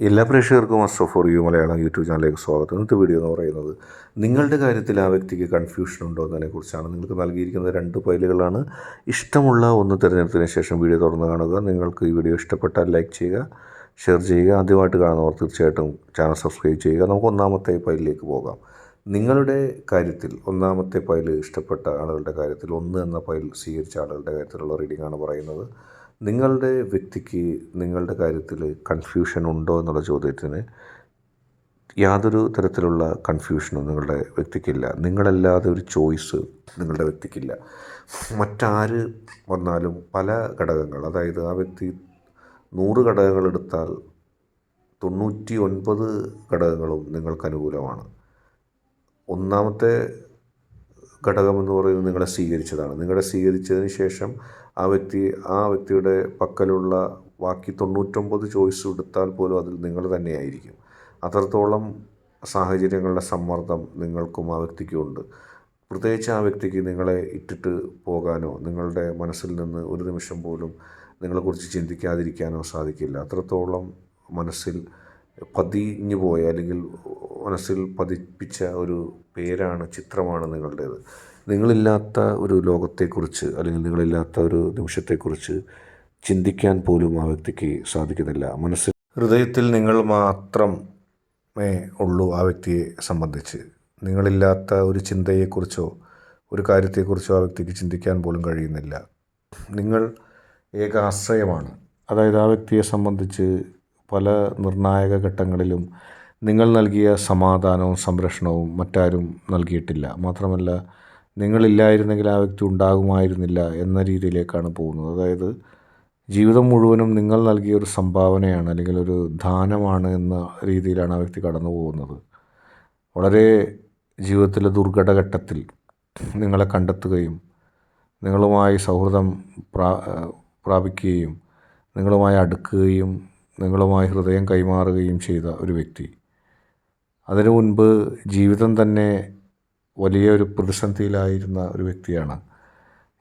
എല്ലാ പ്രേക്ഷകർക്കും astro for you Malayalam YouTube ചാനലിലേക്ക് സ്വാഗതം. ഇന്നത്തെ വീഡിയോ എന്ന് പറയുന്നത് നിങ്ങളുടെ കാര്യത്തിൽ ആ വ്യക്തിക്ക് കൺഫ്യൂഷൻ ഉണ്ടോ എന്നതിനെക്കുറിച്ചാണ്. നിങ്ങൾക്ക് നൽകിയിരിക്കുന്ന രണ്ട് ഫയലുകളാണ്. ഇഷ്ടമുള്ള ഒന്ന് തിരഞ്ഞെടുത്തതിന് ശേഷം വീഡിയോ തുറന്ന് കാണുക. നിങ്ങൾക്ക് ഈ വീഡിയോ ഇഷ്ടപ്പെട്ടാൽ ലൈക്ക് ചെയ്യുക ഷെയർ ചെയ്യുക. ആദ്യമായിട്ട് കാണുന്നവർ തീർച്ചയായിട്ടും ചാനൽ സബ്സ്ക്രൈബ് ചെയ്യുക. നമുക്ക് ഒന്നാമത്തെ ഫയലിലേക്ക് പോകാം. നിങ്ങളുടെ കാര്യത്തിൽ ഒന്നാമത്തെ ഫയൽ ഇഷ്ടപ്പെട്ട ആളുകളുടെ കാര്യത്തിൽ ഒന്ന് എന്ന ഫയൽ സ്വീകരിച്ച ആളുകളുടെ കാര്യത്തിലുള്ള റീഡിംഗ് ആണ് പറയുന്നത്. നിങ്ങളുടെ വ്യക്തിക്ക് നിങ്ങളുടെ കാര്യത്തിൽ കൺഫ്യൂഷൻ ഉണ്ടോ എന്നുള്ള ചോദ്യത്തിന് യാതൊരു തരത്തിലുള്ള കൺഫ്യൂഷനും നിങ്ങളുടെ വ്യക്തിക്കില്ല. നിങ്ങളല്ലാതെ ഒരു ചോയ്സ് നിങ്ങളുടെ വ്യക്തിക്കില്ല. മറ്റാര് വന്നാലും പല ഘടകങ്ങൾ അതായത് ആ വ്യക്തി നൂറ് ഘടകങ്ങൾ എടുത്താൽ തൊണ്ണൂറ്റി ഒൻപത് ഘടകങ്ങളും നിങ്ങൾക്ക് അനുകൂലമാണ്. ഒന്നാമത്തെ ഘടകം എന്ന് പറയുന്നത് നിങ്ങളെ സ്വീകരിച്ചതാണ്. നിങ്ങളെ സ്വീകരിച്ചതിന് ശേഷം ആ വ്യക്തി ആ വ്യക്തിയുടെ പക്കലുള്ള ബാക്കി തൊണ്ണൂറ്റൊമ്പത് ചോയ്സ് എടുത്താൽ പോലും അതിൽ നിങ്ങൾ തന്നെയായിരിക്കും. അത്രത്തോളം സാഹചര്യങ്ങളുടെ സമ്മർദ്ദം നിങ്ങൾക്കും ആ വ്യക്തിക്കും ഉണ്ട്. പ്രത്യേകിച്ച് ആ വ്യക്തിക്ക് നിങ്ങളെ ഇട്ടിട്ട് പോകാനോ നിങ്ങളുടെ മനസ്സിൽ നിന്ന് ഒരു നിമിഷം പോലും നിങ്ങളെക്കുറിച്ച് ചിന്തിക്കാതിരിക്കാനോ സാധിക്കില്ല. അത്രത്തോളം മനസ്സിൽ പതിഞ്ഞു പോയ അല്ലെങ്കിൽ മനസ്സിൽ പതിപ്പിച്ച ഒരു പേരാണ് ചിത്രമാണ് നിങ്ങളുടേത്. നിങ്ങളില്ലാത്ത ഒരു ലോകത്തെക്കുറിച്ച് അല്ലെങ്കിൽ നിങ്ങളില്ലാത്ത ഒരു നിമിഷത്തെക്കുറിച്ച് ചിന്തിക്കാൻ പോലും ആ വ്യക്തിക്ക് സാധിക്കുന്നില്ല. മനസ്സിൽ ഹൃദയത്തിൽ നിങ്ങൾ മാത്രമേ ഉള്ളൂ ആ വ്യക്തിയെ സംബന്ധിച്ച്. നിങ്ങളില്ലാത്ത ഒരു ചിന്തയെക്കുറിച്ചോ ഒരു കാര്യത്തെക്കുറിച്ചോ ആ വ്യക്തിക്ക് ചിന്തിക്കാൻ പോലും കഴിയുന്നില്ല. നിങ്ങൾ ഏക ആശ്രയമാണ് അതായത് ആ വ്യക്തിയെ സംബന്ധിച്ച് പല നിർണായക ഘട്ടങ്ങളിലും നിങ്ങൾ നൽകിയ സമാധാനവും സംരക്ഷണവും മറ്റാരും നൽകിയിട്ടില്ല. മാത്രമല്ല നിങ്ങളില്ലായിരുന്നെങ്കിൽ ആ വ്യക്തി ഉണ്ടാകുമായിരുന്നില്ല എന്ന രീതിയിലേക്കാണ് പോകുന്നത്. അതായത് ജീവിതം മുഴുവനും നിങ്ങൾ നൽകിയ ഒരു സംഭാവനയാണ് അല്ലെങ്കിൽ ഒരു ദാനമാണ് എന്ന രീതിയിലാണ് ആ വ്യക്തി കടന്നു പോകുന്നത്. വളരെ ജീവിതത്തിലെ ദുർഘടഘട്ടത്തിൽ നിങ്ങളെ കണ്ടെത്തുകയും നിങ്ങളുമായി സൗഹൃദം പ്രാ പ്രാപിക്കുകയും നിങ്ങളുമായി അടുക്കുകയും നിങ്ങളുമായി ഹൃദയം കൈമാറുകയും ചെയ്ത ഒരു വ്യക്തി. അതിനു മുൻപ് ജീവിതം തന്നെ വലിയൊരു പ്രതിസന്ധിയിലായിരുന്ന ഒരു വ്യക്തിയാണ്.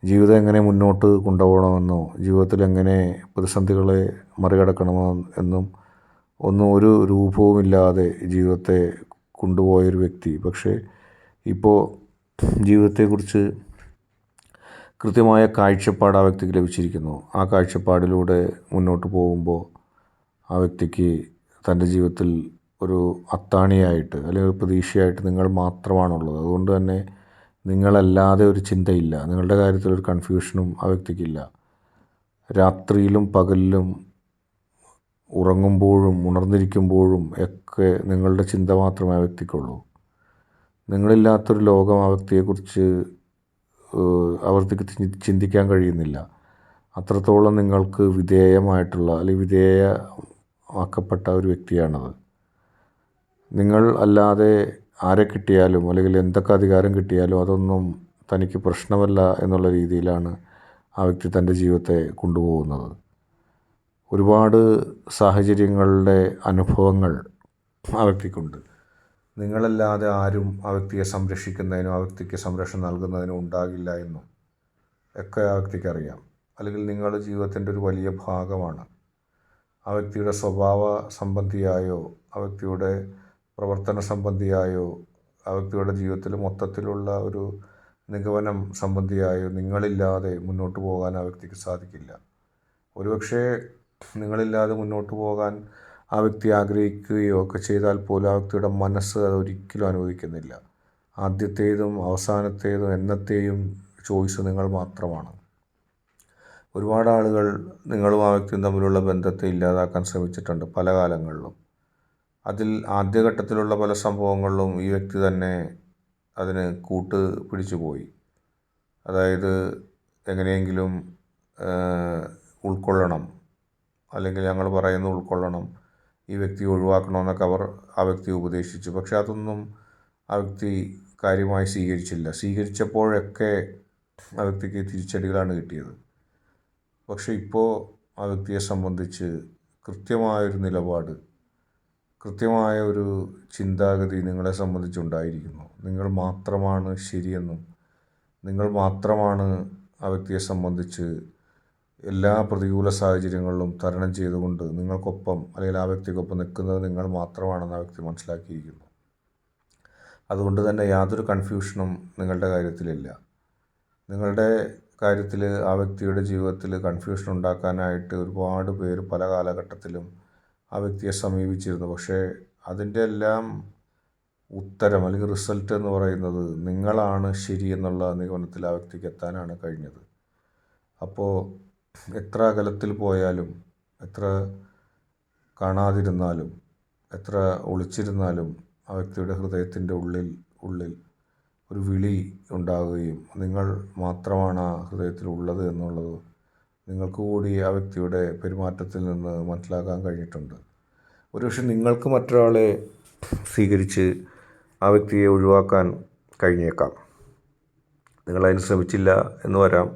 ജീവിതം എങ്ങനെ മുന്നോട്ട് കൊണ്ടുപോകണമെന്നോ ജീവിതത്തിൽ എങ്ങനെ പ്രതിസന്ധികളെ മറികടക്കണമോ എന്നും ഒന്നും ഒരു രൂപവുമില്ലാതെ ജീവിതത്തെ കൊണ്ടുപോയൊരു വ്യക്തി. പക്ഷേ ഇപ്പോൾ ജീവിതത്തെക്കുറിച്ച് കൃത്യമായ കാഴ്ചപ്പാട് ആ വ്യക്തിക്ക് ലഭിച്ചിരിക്കുന്നു. ആ കാഴ്ചപ്പാടിലൂടെ മുന്നോട്ട് പോകുമ്പോൾ ആ വ്യക്തിക്ക് തന്റെ ജീവിതത്തിൽ ഒരു അത്താണിയായിട്ട് അല്ലെങ്കിൽ ഒരു പ്രതീക്ഷയായിട്ട് നിങ്ങൾ മാത്രമാണുള്ളത്. അതുകൊണ്ട് തന്നെ നിങ്ങളല്ലാതെ ഒരു ചിന്തയില്ല. നിങ്ങളുടെ കാര്യത്തിൽ ഒരു കൺഫ്യൂഷനും ആ വ്യക്തിക്കില്ല. രാത്രിയിലും പകലിലും ഉറങ്ങുമ്പോഴും ഉണർന്നിരിക്കുമ്പോഴും ഒക്കെ നിങ്ങളുടെ ചിന്ത മാത്രമേ ആ വ്യക്തിക്കുള്ളൂ. നിങ്ങളില്ലാത്തൊരു ലോകം ആ വ്യക്തിയെക്കുറിച്ച് വ്യക്തിക്ക് ചിന്തിക്കാൻ കഴിയുന്നില്ല. അത്രത്തോളം നിങ്ങൾക്ക് വിധേയമായിട്ടുള്ള അല്ലെങ്കിൽ വിധേയമാക്കപ്പെട്ട ഒരു വ്യക്തിയാണത്. നിങ്ങൾ അല്ലാതെ ആരെ കിട്ടിയാലും അല്ലെങ്കിൽ എന്തൊക്കെ അധികാരം കിട്ടിയാലും അതൊന്നും തനിക്ക് പ്രശ്നമല്ല എന്നുള്ള രീതിയിലാണ് ആ വ്യക്തി തന്റെ ജീവിതത്തെ കൊണ്ടുപോകുന്നത്. ഒരുപാട് സാഹചര്യങ്ങളുടെ അനുഭവങ്ങൾ ആ വ്യക്തിക്കുണ്ട്. നിങ്ങളല്ലാതെ ആരും ആ വ്യക്തിയെ സംരക്ഷിക്കുന്നതിനോ ആ വ്യക്തിക്ക് സംരക്ഷണം നൽകുന്നതിനോ ഉണ്ടാകില്ല എന്നും ഒക്കെ ആ വ്യക്തിക്ക് അറിയാം. അല്ലെങ്കിൽ നിങ്ങളുടെ ജീവിതത്തിന്റെ ഒരു വലിയ ഭാഗമാണ്. ആ വ്യക്തിയുടെ സ്വഭാവ സംബന്ധിയായോ ആ വ്യക്തിയുടെ പ്രവർത്തന സംബന്ധിയായോ ആ വ്യക്തിയുടെ ജീവിതത്തിൽ മൊത്തത്തിലുള്ള ഒരു നിഗമനം സംബന്ധിയായോ നിങ്ങളില്ലാതെ മുന്നോട്ട് പോകാൻ ആ വ്യക്തിക്ക് സാധിക്കില്ല. ഒരുപക്ഷേ നിങ്ങളില്ലാതെ മുന്നോട്ട് പോകാൻ ആ വ്യക്തി ആഗ്രഹിക്കുകയോ ഒക്കെ ചെയ്താൽ പോലും ആ വ്യക്തിയുടെ മനസ്സ് അത് ഒരിക്കലും അനുവദിക്കുന്നില്ല. ആദ്യത്തേതും അവസാനത്തേതും എന്നത്തെയും ചോയ്സ് നിങ്ങൾ മാത്രമാണ്. ഒരുപാട് ആളുകൾ നിങ്ങളും ആ വ്യക്തിയും തമ്മിലുള്ള ബന്ധത്തെ ഇല്ലാതാക്കാൻ ശ്രമിച്ചിട്ടുണ്ട് പല കാലങ്ങളിലും. അതിൽ ആദ്യഘട്ടത്തിലുള്ള പല സംഭവങ്ങളിലും ഈ വ്യക്തി തന്നെ അതിന് കൂട്ട് പിടിച്ചു പോയി അതായത് എങ്ങനെയെങ്കിലും ഉൾക്കൊള്ളണം. അല്ലെങ്കിൽ ഞങ്ങൾ പറയുന്നത് ഉൾക്കൊള്ളണം. ഈ വ്യക്തി ഒഴിവാക്കണമെന്നൊക്കെ അവർ ആ വ്യക്തി ഉപദേശിച്ചു. പക്ഷെ അതൊന്നും ആ വ്യക്തി കാര്യമായി സ്വീകരിച്ചില്ല. സ്വീകരിച്ചപ്പോഴൊക്കെ ആ വ്യക്തിക്ക് തിരിച്ചടികളാണ് കിട്ടിയത്. പക്ഷേ ഇപ്പോൾ ആ വ്യക്തിയെ സംബന്ധിച്ച് കൃത്യമായൊരു നിലപാട് കൃത്യമായ ഒരു ചിന്താഗതി നിങ്ങളെ സംബന്ധിച്ചുണ്ടായിരിക്കുന്നു. നിങ്ങൾ മാത്രമാണ് ശരിയെന്നും നിങ്ങൾ മാത്രമാണ് ആ വ്യക്തിയെ സംബന്ധിച്ച് എല്ലാ പ്രതികൂല സാഹചര്യങ്ങളിലും തരണം ചെയ്തുകൊണ്ട് നിങ്ങൾക്കൊപ്പം അല്ലെങ്കിൽ ആ വ്യക്തിക്കൊപ്പം നിൽക്കുന്നത് നിങ്ങൾ മാത്രമാണെന്ന് ആ വ്യക്തി മനസ്സിലാക്കിയിരിക്കുന്നു. അതുകൊണ്ട് തന്നെ യാതൊരു കൺഫ്യൂഷനും നിങ്ങളുടെ കാര്യത്തിലില്ല. നിങ്ങളുടെ കാര്യത്തിൽ ആ വ്യക്തിയുടെ ജീവിതത്തിൽ കൺഫ്യൂഷൻ ഉണ്ടാക്കാനായിട്ട് ഒരുപാട് പേര് പല കാലഘട്ടത്തിലും ആ വ്യക്തിയെ സമീപിച്ചിരുന്നു. പക്ഷേ അതിന്റെ എല്ലാം ഉത്തരം അല്ലെങ്കിൽ റിസൾട്ട് എന്ന് പറയുന്നത് നിങ്ങളാണ് ശരി എന്നുള്ള നിഗമനത്തിൽ ആ വ്യക്തിക്ക് എത്താനാണ് കഴിഞ്ഞത്. അപ്പോൾ എത്ര അകലത്തിൽ പോയാലും എത്ര കാണാതിരുന്നാലും എത്ര ഒളിച്ചിരുന്നാലും ആ വ്യക്തിയുടെ ഹൃദയത്തിന്റെ ഉള്ളിൽ ഉള്ളിൽ ഒരു വിളി ഉണ്ടാവുകയും നിങ്ങൾ മാത്രമാണ് ആ ഹൃദയത്തിൽ ഉള്ളത് എന്നുള്ളത് നിങ്ങൾക്ക് കൂടി ആ വ്യക്തിയുടെ പെരുമാറ്റത്തിൽ നിന്ന് മനസ്സിലാക്കാൻ കഴിഞ്ഞിട്ടുണ്ട്. ഒരുപക്ഷെ നിങ്ങൾക്ക് മറ്റൊരാളെ സ്വീകരിച്ച് ആ വ്യക്തിയെ ഒഴിവാക്കാൻ കഴിഞ്ഞേക്കാം. നിങ്ങളതിന് ശ്രമിച്ചില്ല എന്ന് വരാം.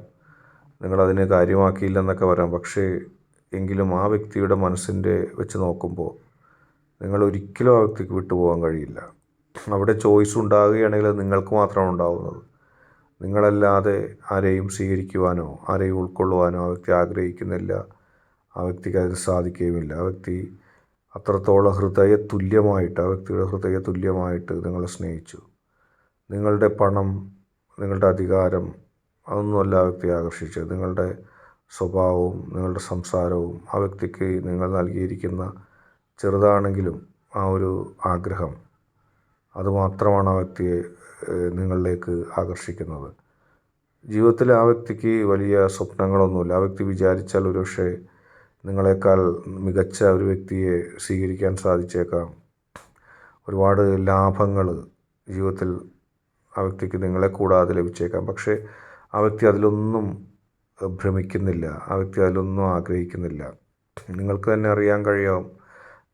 നിങ്ങളതിനെ കാര്യമാക്കിയില്ലെന്നൊക്കെ വരാം. പക്ഷേ എങ്കിലും ആ വ്യക്തിയുടെ മനസ്സിന്റെ വെച്ച് നോക്കുമ്പോൾ നിങ്ങൾ ഒരിക്കലും ആ വ്യക്തിക്ക് വിട്ടുപോകാൻ കഴിയില്ല. അവിടെ ചോയ്സ് ഉണ്ടാകുകയാണെങ്കിൽ അത് നിങ്ങൾക്ക് മാത്രമാണ് ഉണ്ടാകുന്നത് നിങ്ങളല്ലാതെ ആരെയും സ്വീകരിക്കുവാനോ ആരെയും ഉൾക്കൊള്ളുവാനോ ആ വ്യക്തി ആഗ്രഹിക്കുന്നില്ല. ആ വ്യക്തിക്ക് അതിന് സാധിക്കുകയുമില്ല. ആ വ്യക്തി അത്രത്തോളം ഹൃദയ തുല്യമായിട്ട് ആ വ്യക്തിയുടെ ഹൃദയ തുല്യമായിട്ട് നിങ്ങളെ സ്നേഹിച്ചു. നിങ്ങളുടെ പണം നിങ്ങളുടെ അധികാരം അതൊന്നുമല്ല ആ വ്യക്തിയെ ആകർഷിച്ചത്. നിങ്ങളുടെ സ്വഭാവവും നിങ്ങളുടെ സംസാരവും ആ വ്യക്തിക്ക് നിങ്ങൾ നൽകിയിരിക്കുന്ന ചെറുതാണെങ്കിലും ആ ഒരു ആഗ്രഹം അതുമാത്രമാണ് ആ വ്യക്തിയെ നിങ്ങളിലേക്ക് ആകർഷിക്കുന്നത്. ജീവിതത്തിൽ ആ വ്യക്തിക്ക് വലിയ സ്വപ്നങ്ങളൊന്നുമില്ല. ആ വ്യക്തി വിചാരിച്ചാൽ ഒരുപക്ഷെ നിങ്ങളെക്കാൾ മികച്ച ഒരു വ്യക്തിയെ സ്വീകരിക്കാൻ സാധിച്ചേക്കാം. ഒരുപാട് ലാഭങ്ങൾ ജീവിതത്തിൽ ആ വ്യക്തിക്ക് നിങ്ങളെ കൂടാതെ ലഭിച്ചേക്കാം. പക്ഷേ ആ വ്യക്തി അതിലൊന്നും ഭ്രമിക്കുന്നില്ല. ആ വ്യക്തി അതിലൊന്നും ആഗ്രഹിക്കുന്നില്ല. നിങ്ങൾക്ക് തന്നെ അറിയാൻ കഴിയാം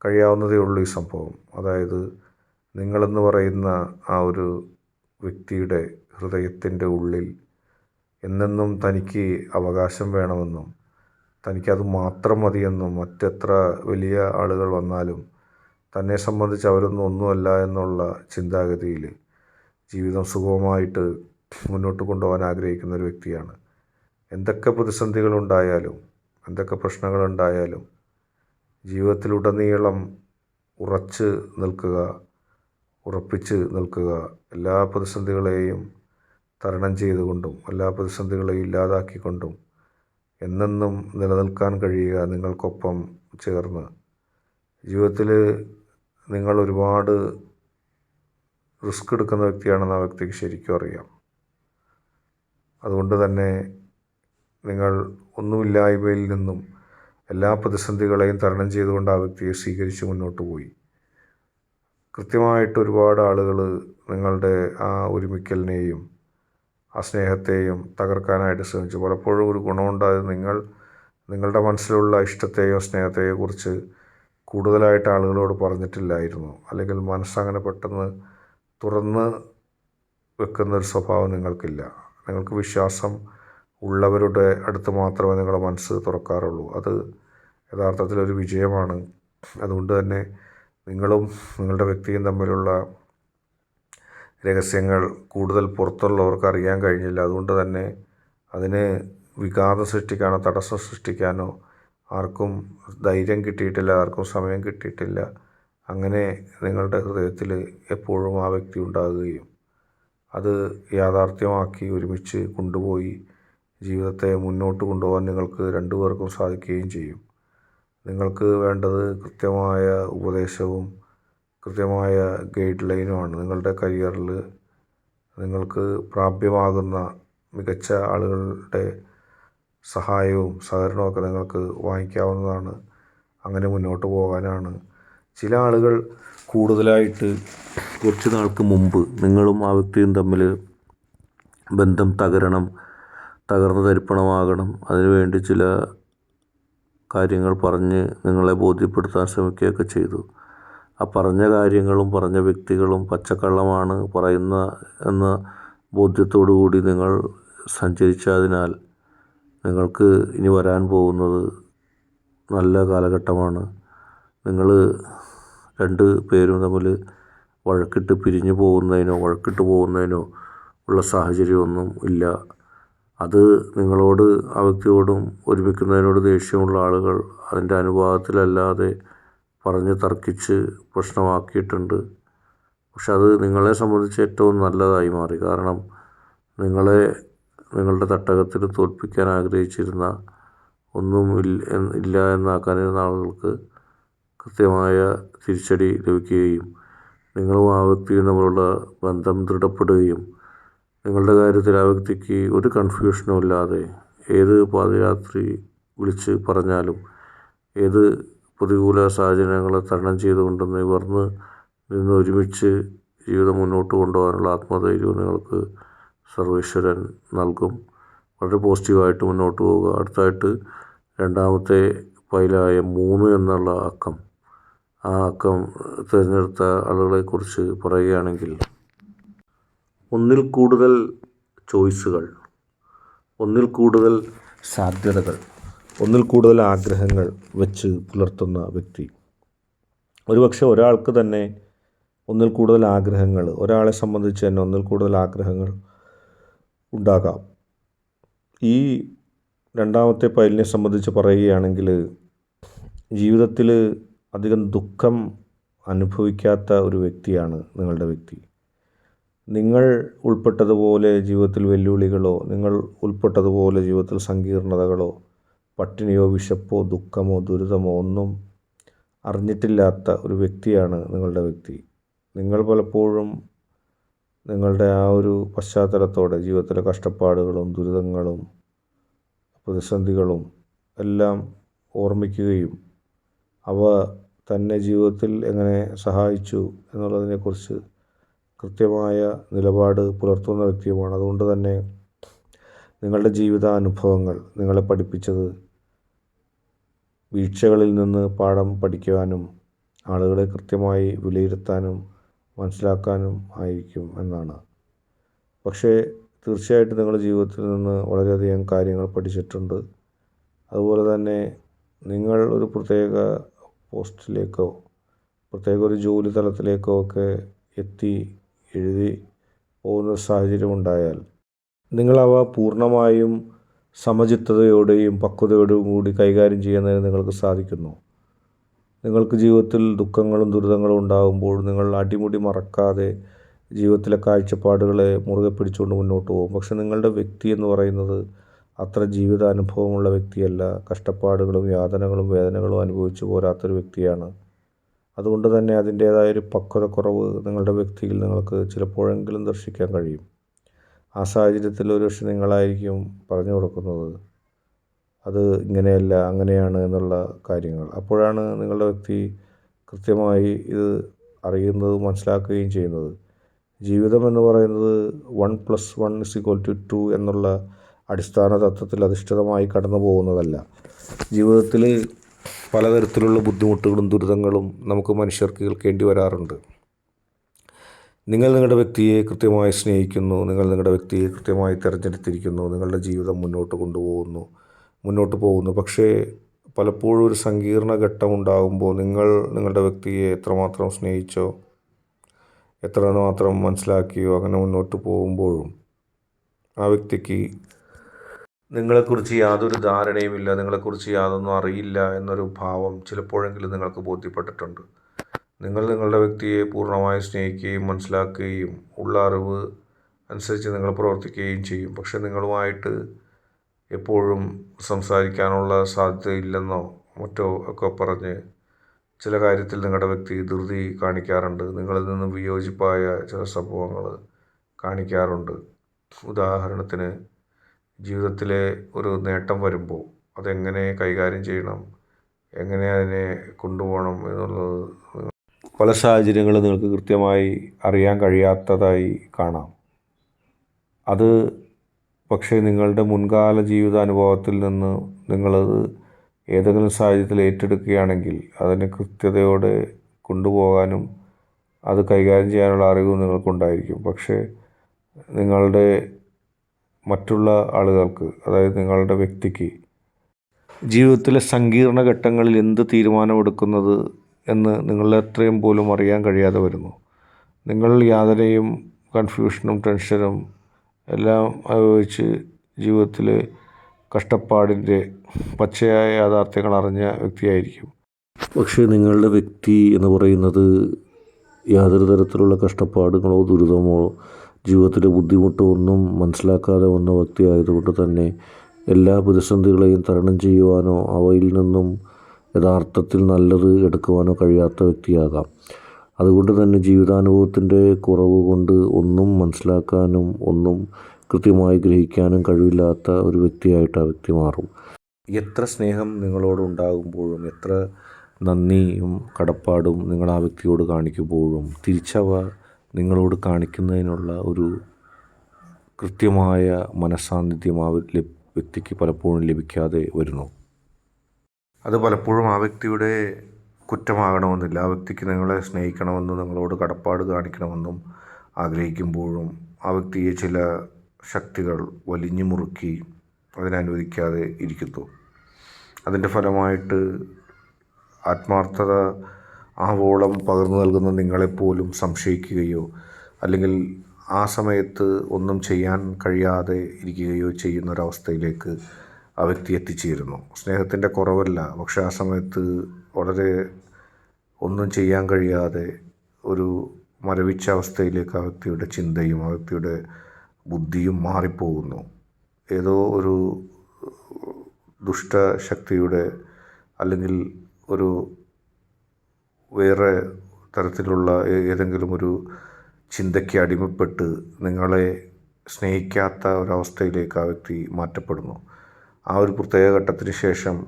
കഴിയാവുന്നതേ ഉള്ളൂ ഈ സംഭവം. അതായത് നിങ്ങളെന്ന് പറയുന്ന ആ ഒരു വ്യക്തിയുടെ ഹൃദയത്തിന്റെ ഉള്ളിൽ എന്നെന്നും തനിക്ക് അവകാശം വേണമെന്നും തനിക്കത് മാത്രം മതിയെന്നും മറ്റെത്ര വലിയ ആളുകൾ വന്നാലും തന്നെ സംബന്ധിച്ച് അവരൊന്നും ഒന്നുമല്ല എന്നുള്ള ചിന്താഗതിയിൽ ജീവിതം സുഖമായിട്ട് മുന്നോട്ട് കൊണ്ടുപോകാൻ ആഗ്രഹിക്കുന്ന ഒരു വ്യക്തിയാണ്. എന്തൊക്കെ പ്രതിസന്ധികളുണ്ടായാലും എന്തൊക്കെ പ്രശ്നങ്ങളുണ്ടായാലും ജീവിതത്തിലുടനീളം ഉറച്ച് നിൽക്കുക ഉറപ്പിച്ച് നിൽക്കുക. എല്ലാ പ്രതിസന്ധികളെയും തരണം ചെയ്തുകൊണ്ടും എല്ലാ പ്രതിസന്ധികളെയും ഇല്ലാതാക്കിക്കൊണ്ടും എന്നെന്നും നിലനിൽക്കാൻ കഴിയുക നിങ്ങൾക്കൊപ്പം ചേർന്ന്. ജീവിതത്തിൽ നിങ്ങൾ ഒരുപാട് റിസ്ക് എടുക്കുന്ന വ്യക്തിയാണെന്ന് ആ വ്യക്തിക്ക് ശരിക്കും അറിയാം. അതുകൊണ്ട് തന്നെ നിങ്ങൾ ഒന്നുമില്ലായ്മയിൽ നിന്നും എല്ലാ പ്രതിസന്ധികളെയും തരണം ചെയ്തുകൊണ്ട് ആ വ്യക്തിയെ സ്വീകരിച്ച് മുന്നോട്ട് പോയി. കൃത്യമായിട്ട് ഒരുപാട് ആളുകൾ നിങ്ങളുടെ ആ ഒരുമിക്കലിനെയും ആ സ്നേഹത്തെയും തകർക്കാനായിട്ട് ശ്രമിച്ചു. പലപ്പോഴും ഒരു ഗുണമുണ്ടായത് നിങ്ങൾ നിങ്ങളുടെ മനസ്സിലുള്ള ഇഷ്ടത്തെയോ സ്നേഹത്തെയോ കുറിച്ച് കൂടുതലായിട്ട് ആളുകളോട് പറഞ്ഞിട്ടില്ലായിരുന്നു. അല്ലെങ്കിൽ മനസ്സങ്ങനെ പെട്ടെന്ന് തുറന്ന് വെക്കുന്ന ഒരു സ്വഭാവം നിങ്ങൾക്കില്ല. നിങ്ങൾക്ക് വിശ്വാസം ഉള്ളവരുടെ അടുത്ത് മാത്രമേ നിങ്ങളുടെ മനസ്സ് തുറക്കാറുള്ളൂ. അത് യഥാർത്ഥത്തിൽ ഒരു വിജയമാണ്. അതുകൊണ്ട് തന്നെ നിങ്ങളും നിങ്ങളുടെ വ്യക്തിയും തമ്മിലുള്ള രഹസ്യങ്ങൾ കൂടുതൽ പുറത്തുള്ളവർക്ക് അറിയാൻ കഴിഞ്ഞില്ല. അതുകൊണ്ട് തന്നെ അതിന് വിഘാതം സൃഷ്ടിക്കാനോ തടസ്സം സൃഷ്ടിക്കാനോ ആർക്കും ധൈര്യം കിട്ടിയിട്ടില്ല ആർക്കും സമയം കിട്ടിയിട്ടില്ല. അങ്ങനെ നിങ്ങളുടെ ഹൃദയത്തിൽ എപ്പോഴും ആ വ്യക്തി ഉണ്ടാകുകയും അത് യാഥാർത്ഥ്യമാക്കി ഒരുമിച്ച് കൊണ്ടുപോയി ജീവിതത്തെ മുന്നോട്ട് കൊണ്ടുപോകാൻ നിങ്ങൾക്ക് രണ്ടുപേർക്കും സാധിക്കുകയും ചെയ്യും. നിങ്ങൾക്ക് വേണ്ടത് കൃത്യമായ ഉപദേശവും കൃത്യമായ ഗൈഡ് ലൈനുമാണ് നിങ്ങളുടെ കരിയറിൽ നിങ്ങൾക്ക് പ്രാപ്യമാകുന്ന മികച്ച ആളുകളുടെ സഹായവും സഹകരണവും നിങ്ങൾക്ക് വാങ്ങിക്കാവുന്നതാണ്. അങ്ങനെ മുന്നോട്ട് പോകാനാണ്. ചില ആളുകൾ കൂടുതലായിട്ട് കുറച്ച് നാൾക്ക് മുമ്പ് നിങ്ങളും ആ വ്യക്തിയും തമ്മിൽ ബന്ധം തകരണം തകർന്ന് തരിപ്പണമാകണം. അതിനുവേണ്ടി ചില കാര്യങ്ങൾ പറഞ്ഞ് നിങ്ങളെ ബോധ്യപ്പെടുത്താൻ ശ്രമിക്കുകയൊക്കെ ചെയ്തു. ആ പറഞ്ഞ കാര്യങ്ങളും പറഞ്ഞ വ്യക്തികളും പച്ചക്കള്ളമാണ് പറയുന്ന എന്ന ബോധ്യത്തോടു കൂടി നിങ്ങൾ സഞ്ചരിച്ചതിനാൽ നിങ്ങൾക്ക് ഇനി വരാൻ പോകുന്നത് നല്ല കാലഘട്ടമാണ്. നിങ്ങൾ രണ്ട് പേരും തമ്മിൽ വഴക്കിട്ട് പിരിഞ്ഞു പോകുന്നതിനോ വഴക്കിട്ട് പോകുന്നതിനോ ഉള്ള സാഹചര്യമൊന്നും ഇല്ല. അത് നിങ്ങളോട് ആ ഒരുമിക്കുന്നതിനോട് ദേഷ്യമുള്ള ആളുകൾ അതിന്റെ അനുഭവത്തിലല്ലാതെ പറഞ്ഞ് തർക്കിച്ച് പ്രശ്നമാക്കിയിട്ടുണ്ട്. പക്ഷെ അത് നിങ്ങളെ സംബന്ധിച്ച് ഏറ്റവും നല്ലതായി മാറി. കാരണം നിങ്ങളെ നിങ്ങളുടെ തട്ടകത്തിൽ തോൽപ്പിക്കാൻ ആഗ്രഹിച്ചിരുന്ന ഒന്നും ഇല്ല ഇല്ല എന്നാക്കാനിരുന്ന ആളുകൾക്ക് കൃത്യമായ തിരിച്ചടി ലഭിക്കുകയും നിങ്ങളും ആ വ്യക്തിയും തമ്മിലുള്ള ബന്ധം ദൃഢപ്പെടുകയും നിങ്ങളുടെ കാര്യത്തിൽ ആ വ്യക്തിക്ക് ഒരു കൺഫ്യൂഷനും ഇല്ലാതെ ഏത് പാദയാത്രി വിളിച്ച് പറഞ്ഞാലും ഏത് പ്രതികൂല സാഹചര്യങ്ങളെ തരണം ചെയ്തുകൊണ്ട് നിവർന്ന് നിന്ന് ഒരുമിച്ച് ജീവിതം മുന്നോട്ട് കൊണ്ടുപോകാനുള്ള ആത്മധൈര്യവും നിങ്ങൾക്ക് സർവേശ്വരൻ നൽകും. വളരെ പോസിറ്റീവായിട്ട് മുന്നോട്ട് പോവുക. അടുത്തായിട്ട് രണ്ടാമത്തെ പൈലായ മൂന്ന് എന്നുള്ള അക്കം ആ അക്കം തിരഞ്ഞെടുത്ത ആളുകളെക്കുറിച്ച് പറയുകയാണെങ്കിൽ ഒന്നിൽ കൂടുതൽ ചോയ്സുകൾ ഒന്നിൽ കൂടുതൽ സാധ്യതകൾ ഒന്നിൽ കൂടുതൽ ആഗ്രഹങ്ങൾ വെച്ച് പുലർത്തുന്ന വ്യക്തി. ഒരുപക്ഷെ ഒരാൾക്ക് തന്നെ ഒന്നിൽ കൂടുതൽ ആഗ്രഹങ്ങൾ ഒരാളെ സംബന്ധിച്ച് തന്നെ ഒന്നിൽ കൂടുതൽ ആഗ്രഹങ്ങൾ ഉണ്ടാകാം. ഈ രണ്ടാമത്തെ പൈലിനെ സംബന്ധിച്ച് പറയുകയാണെങ്കിൽ ജീവിതത്തിൽ അധികം ദുഃഖം അനുഭവിക്കാത്ത ഒരു വ്യക്തിയാണ് നിങ്ങളുടെ വ്യക്തി. നിങ്ങൾ ഉൾപ്പെട്ടതുപോലെ ജീവിതത്തിൽ വെല്ലുവിളികളോ നിങ്ങൾ ഉൾപ്പെട്ടതുപോലെ ജീവിതത്തിൽ സങ്കീർണതകളോ പട്ടിണിയോ വിശപ്പോ ദുഃഖമോ ദുരിതമോ ഒന്നും അറിഞ്ഞിട്ടില്ലാത്ത ഒരു വ്യക്തിയാണ് നിങ്ങളുടെ വ്യക്തി. നിങ്ങൾ പലപ്പോഴും നിങ്ങളുടെ ആ ഒരു പശ്ചാത്തലത്തോടെ ജീവിതത്തിലെ കഷ്ടപ്പാടുകളും ദുരിതങ്ങളും പ്രതിസന്ധികളും എല്ലാം ഓർമ്മിക്കുകയും അവ തന്നെ ജീവിതത്തിൽ എങ്ങനെ സഹായിച്ചു എന്നുള്ളതിനെക്കുറിച്ച് കൃത്യമായ നിലപാട് പുലർത്തുന്ന വ്യക്തിയുമാണ്. അതുകൊണ്ട് തന്നെ നിങ്ങളുടെ ജീവിതാനുഭവങ്ങൾ നിങ്ങളെ പഠിപ്പിച്ചത് വീഴ്ചകളിൽ നിന്ന് പാഠം പഠിക്കുവാനും ആളുകളെ കൃത്യമായി വിലയിരുത്താനും മനസ്സിലാക്കാനും ആയിരിക്കും എന്നാണ്. പക്ഷേ തീർച്ചയായിട്ടും നിങ്ങളുടെ ജീവിതത്തിൽ നിന്ന് വളരെയധികം കാര്യങ്ങൾ പഠിച്ചിട്ടുണ്ട്. അതുപോലെ തന്നെ നിങ്ങൾ ഒരു പ്രത്യേക പോസ്റ്റിലേക്കോ പ്രത്യേക ഒരു ജോലി തലത്തിലേക്കോ ഒക്കെ എത്തി എഴുതി പോകുന്ന സാഹചര്യം ഉണ്ടായാൽ നിങ്ങളവ പൂർണമായും സമചിത്തതയോടെയും പക്വതയോടും കൂടി കൈകാര്യം ചെയ്യുന്നതിന് നിങ്ങൾക്ക് സാധിക്കുന്നു. നിങ്ങൾക്ക് ജീവിതത്തിൽ ദുഃഖങ്ങളും ദുരിതങ്ങളും ഉണ്ടാകുമ്പോൾ നിങ്ങൾ അടിമുടി മറക്കാതെ ജീവിതത്തിലെ കാഴ്ചപ്പാടുകളെ മുറുകെ പിടിച്ചുകൊണ്ട് മുന്നോട്ട് പോകും. പക്ഷെ നിങ്ങളുടെ വ്യക്തി എന്ന് പറയുന്നത് അത്ര ജീവിതാനുഭവമുള്ള വ്യക്തിയല്ല. കഷ്ടപ്പാടുകളും യാതനകളും വേദനകളും അനുഭവിച്ചു പോരാത്തൊരു വ്യക്തിയാണ്. അതുകൊണ്ട് തന്നെ അതിന്റേതായൊരു പക്വതക്കുറവ് നിങ്ങളുടെ വ്യക്തിയിൽ നിങ്ങൾക്ക് ചിലപ്പോഴെങ്കിലും ദർശിക്കാൻ കഴിയും. ആ സാഹചര്യത്തിൽ ഒരുപക്ഷെ നിങ്ങളായിരിക്കും പറഞ്ഞു കൊടുക്കുന്നത് അത് ഇങ്ങനെയല്ല അങ്ങനെയാണ് എന്നുള്ള കാര്യങ്ങൾ. അപ്പോഴാണ് നിങ്ങളുടെ വ്യക്തി കൃത്യമായി ഇത് അറിയുന്നതും മനസ്സിലാക്കുകയും ചെയ്യുന്നത്. ജീവിതം എന്ന് പറയുന്നത് one plus one is equal to two എന്നുള്ള അടിസ്ഥാന തത്വത്തിൽ അധിഷ്ഠിതമായി കടന്നു പോകുന്നതല്ല ജീവിതത്തിൽ പലതരത്തിലുള്ള ബുദ്ധിമുട്ടുകളും ദുരിതങ്ങളും നമുക്ക് മനുഷ്യർക്ക് കേൾക്കേണ്ടി വരാറുണ്ട്. നിങ്ങൾ നിങ്ങളുടെ വ്യക്തിയെ കൃത്യമായി സ്നേഹിക്കുന്നു നിങ്ങൾ നിങ്ങളുടെ വ്യക്തിയെ കൃത്യമായി തിരഞ്ഞെടുത്തിരിക്കുന്നു നിങ്ങളുടെ ജീവിതം മുന്നോട്ട് കൊണ്ടുപോകുന്നു മുന്നോട്ട് പോകുന്നു. പക്ഷേ പലപ്പോഴും ഒരു സങ്കീർണ ഘട്ടം ഉണ്ടാകുമ്പോൾ നിങ്ങൾ നിങ്ങളുടെ വ്യക്തിയെ എത്രമാത്രം സ്നേഹിച്ചോ എത്രമാത്രം മനസ്സിലാക്കിയോ അങ്ങനെ മുന്നോട്ട് പോകുമ്പോഴും ആ വ്യക്തിക്ക് നിങ്ങളെക്കുറിച്ച് യാതൊരു ധാരണയുമില്ല നിങ്ങളെക്കുറിച്ച് യാതൊന്നും അറിയില്ല എന്നൊരു ഭാവം ചിലപ്പോഴെങ്കിലും നിങ്ങൾക്ക് ബോധ്യപ്പെട്ടിട്ടുണ്ട്. നിങ്ങൾ നിങ്ങളുടെ വ്യക്തിയെ പൂർണമായി സ്നേഹിക്കുകയും മനസ്സിലാക്കുകയും ഉള്ള അറിവ് അനുസരിച്ച് നിങ്ങൾ പ്രവർത്തിക്കുകയും ചെയ്യും. പക്ഷെ നിങ്ങളുമായിട്ട് എപ്പോഴും സംസാരിക്കാനുള്ള സാധ്യതയില്ലെന്നോ മറ്റോ ഒക്കെ പറഞ്ഞ് ചില കാര്യത്തിൽ നിങ്ങളുടെ വ്യക്തി ധൃതി കാണിക്കാറുണ്ട്. നിങ്ങളിൽ നിന്നും വിയോജിപ്പായ ചില സംഭവങ്ങൾ കാണിക്കാറുണ്ട്. ഉദാഹരണത്തിന് ജീവിതത്തിലെ ഒരു നേട്ടം വരുമ്പോൾ അതെങ്ങനെ കൈകാര്യം ചെയ്യണം? എങ്ങനെ അതിനെ കൊണ്ടുപോകണം എന്നുള്ളത് പല സാഹചര്യങ്ങളും നിങ്ങൾക്ക് കൃത്യമായി അറിയാൻ കഴിയാത്തതായി കാണാം. അത് പക്ഷേ നിങ്ങളുടെ മുൻകാല ജീവിതാനുഭവത്തിൽ നിന്ന് നിങ്ങളത് ഏതെങ്കിലും സാഹചര്യത്തിൽ ഏറ്റെടുക്കുകയാണെങ്കിൽ അതിനെ കൃത്യതയോടെ കൊണ്ടുപോകാനും അത് കൈകാര്യം ചെയ്യാനുള്ള അറിവും നിങ്ങൾക്കുണ്ടായിരിക്കും. പക്ഷേ നിങ്ങളുടെ മറ്റുള്ള ആളുകൾക്ക് അതായത് നിങ്ങളുടെ വ്യക്തിക്ക് ജീവിതത്തിലെ സങ്കീർണ ഘട്ടങ്ങളിൽ എന്ത് തീരുമാനമെടുക്കുന്നത് എന്ന് നിങ്ങളെത്രയും പോലും അറിയാൻ കഴിയാതെ വരുന്നു. നിങ്ങൾ യാതനയും കൺഫ്യൂഷനും ടെൻഷനും എല്ലാം അനുഭവിച്ച് ജീവിതത്തിൽ കഷ്ടപ്പാടിന്റെ പച്ചയായ യാഥാർത്ഥ്യങ്ങൾ അറിഞ്ഞ വ്യക്തിയായിരിക്കും. പക്ഷേ നിങ്ങളുടെ വ്യക്തി എന്ന് പറയുന്നത് യാതൊരു തരത്തിലുള്ള കഷ്ടപ്പാടുകളോ ദുരിതമോ ജീവിതത്തിലെ ബുദ്ധിമുട്ടൊന്നും മനസ്സിലാക്കാതെ വന്ന വ്യക്തിയായതുകൊണ്ട് തന്നെ എല്ലാ പ്രതിസന്ധികളെയും തരണം ചെയ്യുവാനോ അവയിൽ നിന്നും യഥാർത്ഥത്തിൽ നല്ലത് എടുക്കുവാനോ കഴിയാത്ത വ്യക്തിയാകാം. അതുകൊണ്ട് തന്നെ ജീവിതാനുഭവത്തിന്റെ കുറവ് കൊണ്ട് ഒന്നും മനസ്സിലാക്കാനും ഒന്നും കൃത്യമായി ഗ്രഹിക്കാനും കഴിവില്ലാത്ത ഒരു വ്യക്തിയായിട്ട് ആ വ്യക്തി മാറും. എത്ര സ്നേഹം നിങ്ങളോട് ഉണ്ടാകുമ്പോഴും എത്ര നന്ദിയും കടപ്പാടും നിങ്ങൾ ആ വ്യക്തിയോട് കാണിക്കുമ്പോഴും തിരിച്ചവ നിങ്ങളോട് കാണിക്കുന്നതിനുള്ള ഒരു കൃത്യമായ മനസാന്നിധ്യം ആ വ്യക്തിക്ക് പലപ്പോഴും ലഭിക്കാതെ വരുന്നു. അത് പലപ്പോഴും ആ വ്യക്തിയുടെ കുറ്റമാകണമെന്നില്ല. ആ വ്യക്തിക്ക് നിങ്ങളെ സ്നേഹിക്കണമെന്നും നിങ്ങളോട് കടപ്പാട് കാണിക്കണമെന്നും ആഗ്രഹിക്കുമ്പോഴും ആ വ്യക്തിയെ ചില ശക്തികൾ വലിഞ്ഞു മുറുക്കി അതിനനുവദിക്കാതെ ഇരിക്കുന്നു. അതിന്റെ ഫലമായിട്ട് ആത്മാർത്ഥത ആവോളം പകർന്നു നൽകുന്ന നിങ്ങളെപ്പോലും സംശയിക്കുകയോ അല്ലെങ്കിൽ ആ സമയത്ത് ഒന്നും ചെയ്യാൻ കഴിയാതെ ഇരിക്കുകയോ ചെയ്യുന്ന ഒരവസ്ഥയിലേക്ക് ആ വ്യക്തി എത്തിച്ചേരുന്നു. സ്നേഹത്തിന്റെ കുറവല്ല പക്ഷെ ആ സമയത്ത് വളരെ ഒന്നും ചെയ്യാൻ കഴിയാതെ ഒരു മരവിച്ച അവസ്ഥയിലേക്ക് ആ വ്യക്തിയുടെ ചിന്തയും ആ വ്യക്തിയുടെ ബുദ്ധിയും മാറിപ്പോകുന്നു. ഏതോ ഒരു ദുഷ്ടശക്തിയുടെ അല്ലെങ്കിൽ ഒരു വേറെ തരത്തിലുള്ള ഏതെങ്കിലും ഒരു ചിന്തയ്ക്ക് അടിമപ്പെട്ട് നിങ്ങളെ സ്നേഹിക്കാത്ത ഒരവസ്ഥയിലേക്ക് ആ വ്യക്തി മാറ്റപ്പെടുന്നു. ആ ഒരു പ്രത്യേക ഘട്ടത്തിന് ശേഷം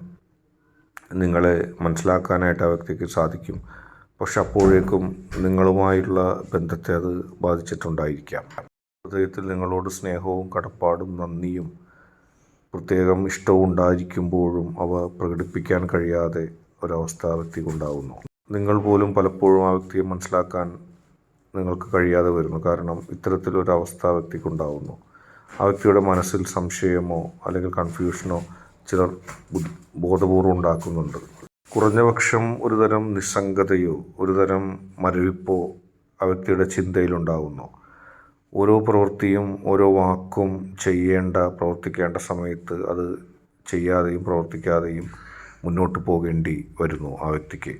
നിങ്ങളെ മനസ്സിലാക്കാനായിട്ട് ആ വ്യക്തിക്ക് സാധിക്കും. പക്ഷെ അപ്പോഴേക്കും നിങ്ങളുമായുള്ള ബന്ധത്തെ അത് ബാധിച്ചിട്ടുണ്ടായിരിക്കാം. ഹൃദയത്തിൽ നിങ്ങളോട് സ്നേഹവും കടപ്പാടും നന്ദിയും പ്രത്യേകം ഇഷ്ടവും ഉണ്ടായിരിക്കുമ്പോഴും അവ പ്രകടിപ്പിക്കാൻ കഴിയാതെ ഒരവസ്ഥ വ്യക്തിക്കുണ്ടാകുന്നു നിങ്ങൾ പോലും പലപ്പോഴും ആ വ്യക്തിയെ മനസ്സിലാക്കാൻ നിങ്ങൾക്ക് കഴിയാതെ വരുന്നു. കാരണം ഇത്തരത്തിലൊരവസ്ഥ ആ വ്യക്തിക്കുണ്ടാകുന്നു ആ വ്യക്തിയുടെ മനസ്സിൽ സംശയമോ അല്ലെങ്കിൽ കൺഫ്യൂഷനോ ചിലർ ബോധപൂർവം ഉണ്ടാക്കുന്നുണ്ട്. കുറഞ്ഞപക്ഷം ഒരുതരം നിസ്സംഗതയോ ഒരുതരം മരവിപ്പോ ആ വ്യക്തിയുടെ ചിന്തയിലുണ്ടാകുന്നു ഓരോ പ്രവൃത്തിയും ഓരോ വാക്കും ചെയ്യേണ്ട പ്രവർത്തിക്കേണ്ട സമയത്ത് അത് ചെയ്യാതെയും പ്രവർത്തിക്കാതെയും മുന്നോട്ട് പോകേണ്ടി വരുന്നു ആ വ്യക്തിക്ക്.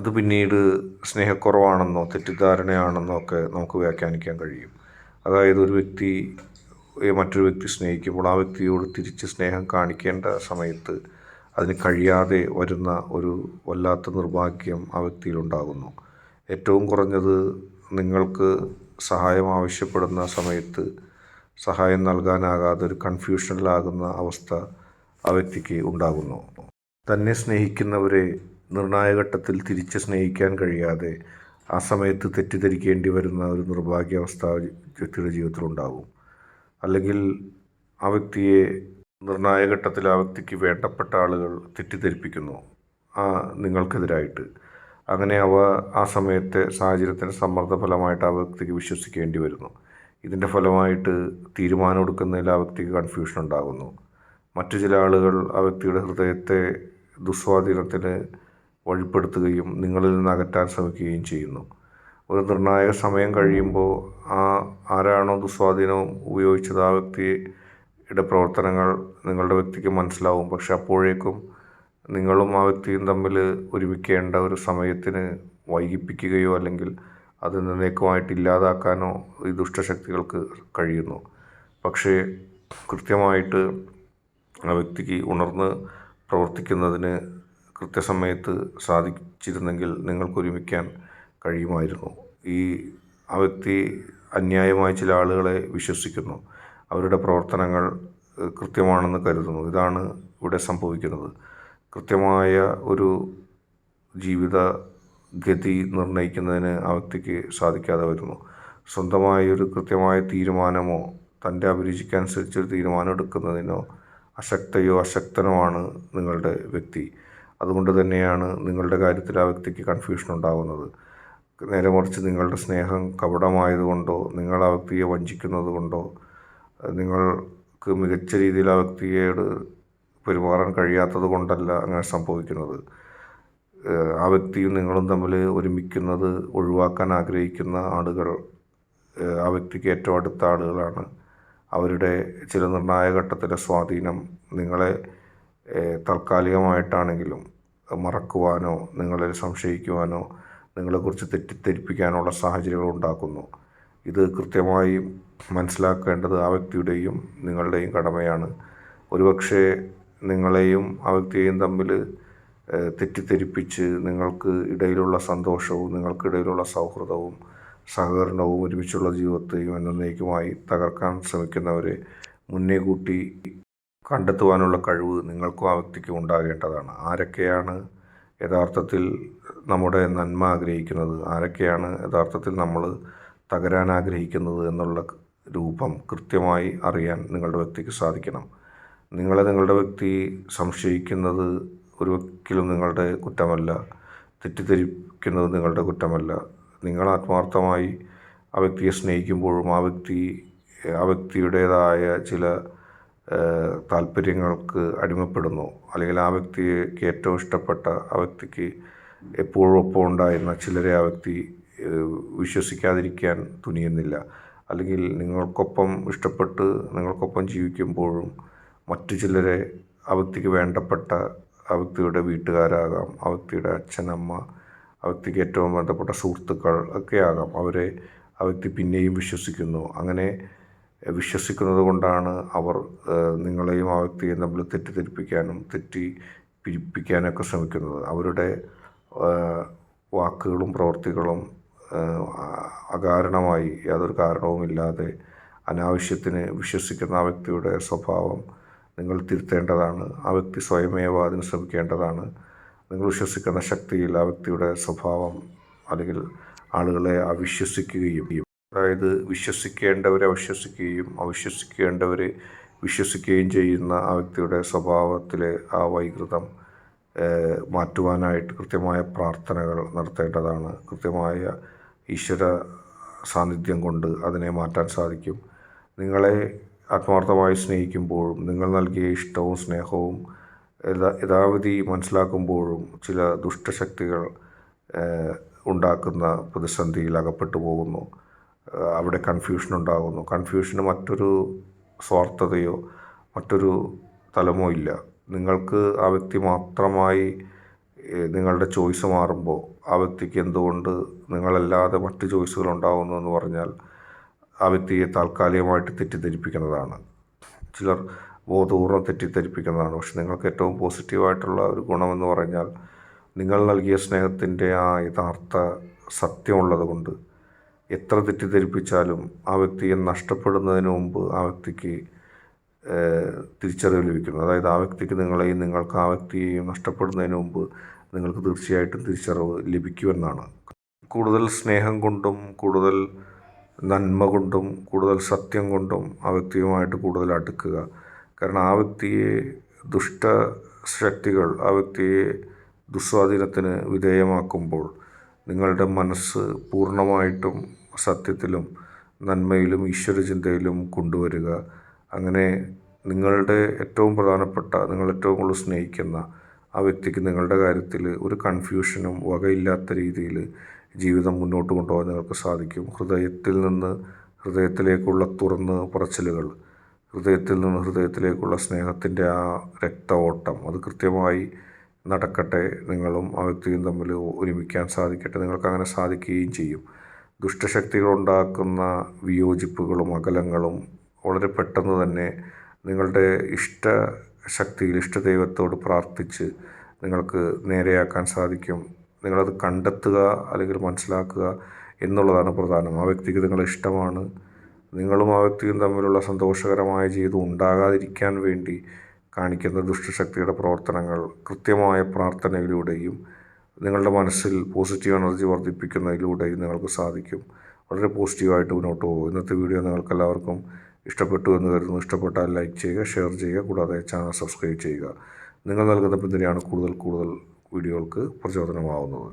അത് പിന്നീട് സ്നേഹക്കുറവാണെന്നോ തെറ്റിദ്ധാരണയാണെന്നോ ഒക്കെ നമുക്ക് വ്യാഖ്യാനിക്കാൻ കഴിയും. അതായത് ഒരു വ്യക്തി മറ്റൊരു വ്യക്തി സ്നേഹിക്കുമ്പോൾ ആ വ്യക്തിയോട് തിരിച്ച് സ്നേഹം കാണിക്കേണ്ട സമയത്ത് അതിന് കഴിയാതെ വരുന്ന ഒരു വല്ലാത്ത നിർഭാഗ്യം ആ വ്യക്തിയിലുണ്ടാകുന്നു ഏറ്റവും കുറഞ്ഞത് നിങ്ങൾക്ക് സഹായം ആവശ്യപ്പെടുന്ന സമയത്ത് സഹായം നൽകാനാകാതെ ഒരു കൺഫ്യൂഷനിലാകുന്ന അവസ്ഥ ആ വ്യക്തിക്ക് ഉണ്ടാകുന്നു. തന്നെ സ്നേഹിക്കുന്നവരെ നിർണായക ഘട്ടത്തിൽ തിരിച്ച് സ്നേഹിക്കാൻ കഴിയാതെ ആ സമയത്ത് തെറ്റിദ്ധരിക്കേണ്ടി വരുന്ന ഒരു നിർഭാഗ്യാവസ്ഥ വ്യക്തിയുടെ ജീവിതത്തിലുണ്ടാകും അല്ലെങ്കിൽ ആ വ്യക്തിയെ നിർണായക ഘട്ടത്തിൽ ആ വ്യക്തിക്ക് വേണ്ടപ്പെട്ട ആളുകൾ തെറ്റിദ്ധരിപ്പിക്കുന്നു. ആ നിങ്ങൾക്കെതിരായിട്ട്. അങ്ങനെ അവ ആ സമയത്തെ സാഹചര്യത്തിന്റെ സമ്മർദ്ദ ഫലമായിട്ട് ആ വ്യക്തിക്ക് വിശ്വസിക്കേണ്ടി വരുന്നു. ഇതിന്റെ ഫലമായിട്ട് തീരുമാനം എടുക്കുന്നതിൽ ആ വ്യക്തിക്ക് കൺഫ്യൂഷൻ ഉണ്ടാകുന്നു. മറ്റു ചില ആളുകൾ ആ വ്യക്തിയുടെ ഹൃദയത്തെ ദുസ്വാധീനത്തിന് വഴിപ്പെടുത്തുകയും നിങ്ങളിൽ നിന്ന് അകറ്റാൻ ശ്രമിക്കുകയും ചെയ്യുന്നു. ഒരു നിർണായക സമയം കഴിയുമ്പോൾ ആ ആരാണോ ദുസ്വാധീനം ഉപയോഗിച്ചത് ആ വ്യക്തിയുടെ പ്രവർത്തനങ്ങൾ നിങ്ങളുടെ വ്യക്തിക്ക് മനസ്സിലാവും. പക്ഷെ അപ്പോഴേക്കും നിങ്ങളും ആ വ്യക്തിയും തമ്മിൽ ഒരുമിക്കേണ്ട ഒരു സമയത്തിന് വൈകിപ്പിക്കുകയോ അല്ലെങ്കിൽ അത് നിന്നേക്കുമായിട്ട് ഇല്ലാതാക്കാനോ ഈ ദുഷ്ടശക്തികൾക്ക് കഴിയുന്നു. പക്ഷേ കൃത്യമായിട്ട് ആ വ്യക്തിക്ക് ഉണർന്ന് പ്രവർത്തിക്കുന്നതിന് കൃത്യസമയത്ത് സാധിച്ചിരുന്നെങ്കിൽ നിങ്ങൾക്ക് ഒരുമിക്കാൻ കഴിയുമായിരുന്നു. ഈ ആ വ്യക്തി അന്യായമായ ചില ആളുകളെ വിശ്വസിക്കുന്നു. അവരുടെ പ്രവർത്തനങ്ങൾ കൃത്യമാണെന്ന് കരുതുന്നു. ഇതാണ് ഇവിടെ സംഭവിക്കുന്നത്. കൃത്യമായ ഒരു ജീവിത ഗതി നിർണയിക്കുന്നതിന് ആ വ്യക്തിക്ക് സാധിക്കാതെ വരുന്നു. സ്വന്തമായൊരു കൃത്യമായ തീരുമാനമോ തന്റെ അഭിരുചിക്കനുസരിച്ചൊരു തീരുമാനം എടുക്കുന്നതിനോ അശക്തയോ അശക്തനോ ആണ് നിങ്ങളുടെ വ്യക്തി. അതുകൊണ്ട് തന്നെയാണ് നിങ്ങളുടെ കാര്യത്തിൽ ആ വ്യക്തിക്ക് കൺഫ്യൂഷൻ ഉണ്ടാകുന്നത്. നേരെ മറിച്ച് നിങ്ങളുടെ സ്നേഹം കപടമായതുകൊണ്ടോ നിങ്ങൾ ആ വ്യക്തിയെ വഞ്ചിക്കുന്നത് കൊണ്ടോ നിങ്ങൾക്ക് മികച്ച രീതിയിൽ ആ വ്യക്തിയോട് പെരുമാറാൻ കഴിയാത്തത് കൊണ്ടല്ല അങ്ങനെ സംഭവിക്കുന്നത്. ആ വ്യക്തിയും നിങ്ങളും തമ്മിൽ ഒരുമിക്കുന്നത് ഒഴിവാക്കാൻ ആഗ്രഹിക്കുന്ന ആളുകൾ ആ വ്യക്തിക്ക് ഏറ്റവും അടുത്ത ആളുകളാണ്. അവരുടെ ചില നിർണായക ഘട്ടത്തിലെ സ്വാധീനം നിങ്ങളെ താൽക്കാലികമായിട്ടാണെങ്കിലും മറക്കുവാനോ നിങ്ങളിൽ സംശയിക്കുവാനോ നിങ്ങളെക്കുറിച്ച് തെറ്റിദ്ധരിപ്പിക്കാനുള്ള സാഹചര്യങ്ങൾ ഉണ്ടാക്കുന്നു. ഇത് കൃത്യമായി മനസ്സിലാക്കേണ്ടത് ആ വ്യക്തിയുടെയും നിങ്ങളുടെയും കടമയാണ്. ഒരുപക്ഷെ നിങ്ങളെയും ആ വ്യക്തിയെയും തമ്മിൽ തെറ്റിദ്ധരിപ്പിച്ച് നിങ്ങൾക്ക് ഇടയിലുള്ള സന്തോഷവും നിങ്ങൾക്കിടയിലുള്ള സൗഹൃദവും സഹകരണവും ഒരുമിച്ചുള്ള ജീവിതത്തെയും എന്നേക്കുമായി തകർക്കാൻ ശ്രമിക്കുന്നവരെ മുന്നേ കൂട്ടി കണ്ടെത്തുവാനുള്ള കഴിവ് നിങ്ങൾക്കും ആ വ്യക്തിക്കും ഉണ്ടാകേണ്ടതാണ്. ആരൊക്കെയാണ് യഥാർത്ഥത്തിൽ നമ്മുടെ നന്മ ആഗ്രഹിക്കുന്നത്? ആരൊക്കെയാണ് യഥാർത്ഥത്തിൽ നമ്മൾ തകരാൻ ആഗ്രഹിക്കുന്നത് എന്നുള്ള രൂപം കൃത്യമായി അറിയാൻ നിങ്ങളുടെ വ്യക്തിക്ക് സാധിക്കണം. നിങ്ങളെ നിങ്ങളുടെ വ്യക്തി സംശയിക്കുന്നത് ഒരിക്കലും നിങ്ങളുടെ കുറ്റമല്ല. തെറ്റിദ്ധരിക്കുന്നത് നിങ്ങളുടെ കുറ്റമല്ല. നിങ്ങൾ ആത്മാർത്ഥമായി ആ വ്യക്തിയെ സ്നേഹിക്കുമ്പോഴും ആ വ്യക്തി ആ വ്യക്തിയുടേതായ ചില താല്പര്യങ്ങൾക്ക് അടിമപ്പെടുന്നു. അല്ലെങ്കിൽ ആ വ്യക്തിക്ക് ഏറ്റവും ഇഷ്ടപ്പെട്ട ആ വ്യക്തിക്ക് എപ്പോഴും ഒപ്പം ഉണ്ടായിരുന്ന ചിലരെ ആ വ്യക്തി വിശ്വസിക്കാതിരിക്കാൻ തുനിയുന്നില്ല. അല്ലെങ്കിൽ നിങ്ങൾക്കൊപ്പം ഇഷ്ടപ്പെട്ട് നിങ്ങൾക്കൊപ്പം ജീവിക്കുമ്പോഴും മറ്റു ചിലരെ ആ വ്യക്തിക്ക് വേണ്ടപ്പെട്ട ആ വ്യക്തിയുടെ വീട്ടുകാരാകാം ആ വ്യക്തിയുടെ അച്ഛനമ്മ ആ വ്യക്തിക്ക് ഏറ്റവും ബന്ധപ്പെട്ട സുഹൃത്തുക്കൾ ഒക്കെ ആകാം. അവരെ ആ വ്യക്തി പിന്നെയും വിശ്വസിക്കുന്നു. അങ്ങനെ വിശ്വസിക്കുന്നത് കൊണ്ടാണ് അവർ നിങ്ങളെയും ആ വ്യക്തിയെയും തമ്മിൽ തെറ്റിദ്ധരിപ്പിക്കാനും തെറ്റി പിരിപ്പിക്കാനൊക്കെ ശ്രമിക്കുന്നത്. അവരുടെ വാക്കുകളും പ്രവൃത്തികളും അകാരണമായി യാതൊരു കാരണവുമില്ലാതെ അനാവശ്യത്തിന് വിശ്വസിക്കുന്ന ആ വ്യക്തിയുടെ സ്വഭാവം നിങ്ങൾ തിരുത്തേണ്ടതാണ്. ആ വ്യക്തി സ്വയമേവ അതിന് ശ്രമിക്കേണ്ടതാണ്. നിങ്ങൾ വിശ്വസിക്കുന്ന ശക്തിയിൽ ആ വ്യക്തിയുടെ സ്വഭാവം അല്ലെങ്കിൽ ആളുകളെ അവിശ്വസിക്കുകയും അതായത് വിശ്വസിക്കേണ്ടവരെ അവിശ്വസിക്കുകയും അവിശ്വസിക്കേണ്ടവരെ വിശ്വസിക്കുകയും ചെയ്യുന്ന ആ വ്യക്തിയുടെ സ്വഭാവത്തിലെ ആ വൈകൃതം മാറ്റുവാനായിട്ട് കൃത്യമായ പ്രാർത്ഥനകൾ നടത്തേണ്ടതാണ്. കൃത്യമായ ഈശ്വര സാന്നിധ്യം കൊണ്ട് അതിനെ മാറ്റാൻ സാധിക്കും. നിങ്ങളെ ആത്മാർത്ഥമായി സ്നേഹിക്കുമ്പോഴും നിങ്ങൾ നൽകിയ ഇഷ്ടവും സ്നേഹവും യഥാ- യഥാവിധി മനസ്സിലാക്കുമ്പോഴും ചില ദുഷ്ടശക്തികൾ ഉണ്ടാക്കുന്ന പ്രതിസന്ധിയിൽ അകപ്പെട്ടു പോകുന്നു. അവിടെ കൺഫ്യൂഷൻ ഉണ്ടാകുന്നു. കൺഫ്യൂഷന് മറ്റൊരു സ്വാർത്ഥതയോ മറ്റൊരു തലമോ ഇല്ല. നിങ്ങൾക്ക് ആ വ്യക്തി മാത്രമായി നിങ്ങളുടെ ചോയ്സ് മാറുമ്പോൾ ആ വ്യക്തിക്ക് എന്തുകൊണ്ട് നിങ്ങളല്ലാതെ മറ്റ് ചോയ്സുകൾ ഉണ്ടാകുന്നു എന്ന് പറഞ്ഞാൽ ആ വ്യക്തിയെ താൽക്കാലികമായിട്ട് തെറ്റിദ്ധരിപ്പിക്കുന്നതാണ്. ചിലർ ബോധപൂർവം തെറ്റിദ്ധരിപ്പിക്കുന്നതാണ്. പക്ഷെ നിങ്ങൾക്ക് ഏറ്റവും പോസിറ്റീവായിട്ടുള്ള ഒരു ഗുണമെന്ന് പറഞ്ഞാൽ നിങ്ങൾ നൽകിയ സ്നേഹത്തിന്റെ ആ യഥാർത്ഥ സത്യമുള്ളത് കൊണ്ട് എത്ര തെറ്റിദ്ധരിപ്പിച്ചാലും ആ വ്യക്തിയെ നഷ്ടപ്പെടുന്നതിന് മുമ്പ് ആ വ്യക്തിക്ക് തിരിച്ചറിവ് ലഭിക്കുന്നു. അതായത് ആ വ്യക്തിക്ക് നിങ്ങളെയും നിങ്ങൾക്ക് ആ വ്യക്തിയെയും നഷ്ടപ്പെടുന്നതിന് മുമ്പ് നിങ്ങൾക്ക് തീർച്ചയായിട്ടും തിരിച്ചറിവ് ലഭിക്കുമെന്നാണ്. കൂടുതൽ സ്നേഹം കൊണ്ടും കൂടുതൽ നന്മ കൊണ്ടും കൂടുതൽ സത്യം കൊണ്ടും ആ വ്യക്തിയുമായിട്ട് കൂടുതൽ അടുക്കുക. കാരണം ആ വ്യക്തിയെ ദുഷ്ട ശക്തികൾ ആ വ്യക്തിയെ ദുസ്വാധീനത്തിന് വിധേയമാക്കുമ്പോൾ നിങ്ങളുടെ മനസ്സ് പൂർണമായിട്ടും സത്യത്തിലും നന്മയിലും ഈശ്വരചിന്തയിലും കൊണ്ടുവരിക. അങ്ങനെ നിങ്ങളുടെ ഏറ്റവും പ്രധാനപ്പെട്ട നിങ്ങൾ ഏറ്റവും കൂടുതൽ സ്നേഹിക്കുന്ന ആ വ്യക്തിക്ക് നിങ്ങളുടെ കാര്യത്തിൽ ഒരു കൺഫ്യൂഷനും വകയില്ലാത്ത രീതിയിൽ ജീവിതം മുന്നോട്ട് കൊണ്ടുപോകാൻ നിങ്ങൾക്ക് സാധിക്കും. ഹൃദയത്തിൽ നിന്ന് ഹൃദയത്തിലേക്കുള്ള തുറന്ന് പറച്ചിലുകൾ ഹൃദയത്തിൽ നിന്ന് ഹൃദയത്തിലേക്കുള്ള സ്നേഹത്തിന്റെ ആ രക്ത ഓട്ടം അത് കൃത്യമായി നടക്കട്ടെ. നിങ്ങളും ആ വ്യക്തിയും തമ്മിൽ ഒരുമിക്കാൻ സാധിക്കട്ടെ. നിങ്ങൾക്ക് അങ്ങനെ സാധിക്കുകയും ചെയ്യും. ദുഷ്ടശക്തികൾ ഉണ്ടാക്കുന്ന വിയോജിപ്പുകളും അകലങ്ങളും വളരെ പെട്ടെന്ന് തന്നെ നിങ്ങളുടെ ഇഷ്ട ശക്തിയിൽ ഇഷ്ട ഇഷ്ടദൈവത്തോട് പ്രാർത്ഥിച്ച് നിങ്ങൾക്ക് നേരെയാക്കാൻ സാധിക്കും. നിങ്ങളത് കണ്ടെത്തുക അല്ലെങ്കിൽ മനസ്സിലാക്കുക എന്നുള്ളതാണ് പ്രധാനം. ആ വ്യക്തിക്ക് നിങ്ങളെ ഇഷ്ടമാണ്. നിങ്ങളും ആ വ്യക്തിയും തമ്മിലുള്ള സന്തോഷകരമായ ജീവിതം ഉണ്ടാകാതിരിക്കാൻ വേണ്ടി കാണിക്കുന്ന ദുഷ്ടശക്തിയുടെ പ്രവർത്തനങ്ങൾ കൃത്യമായ പ്രാർത്ഥനയിലൂടെയും നിങ്ങളുടെ മനസ്സിൽ പോസിറ്റീവ് എനർജി വർദ്ധിപ്പിക്കുന്നതിലൂടെ നിങ്ങൾക്ക് സാധിക്കും. വളരെ പോസിറ്റീവായിട്ട് മുന്നോട്ട് പോകും. ഇന്നത്തെ വീഡിയോ നിങ്ങൾക്ക് എല്ലാവർക്കും ഇഷ്ടപ്പെട്ടു എന്ന് കരുതുന്നു. ഇഷ്ടപ്പെട്ടാൽ ലൈക്ക് ചെയ്യുക ഷെയർ ചെയ്യുക. കൂടാതെ ചാനൽ സബ്സ്ക്രൈബ് ചെയ്യുക. നിങ്ങൾ നൽകുന്ന പിന്തുണയാണ് കൂടുതൽ കൂടുതൽ വീഡിയോകൾക്ക് പ്രചോദനമാവുന്നത്.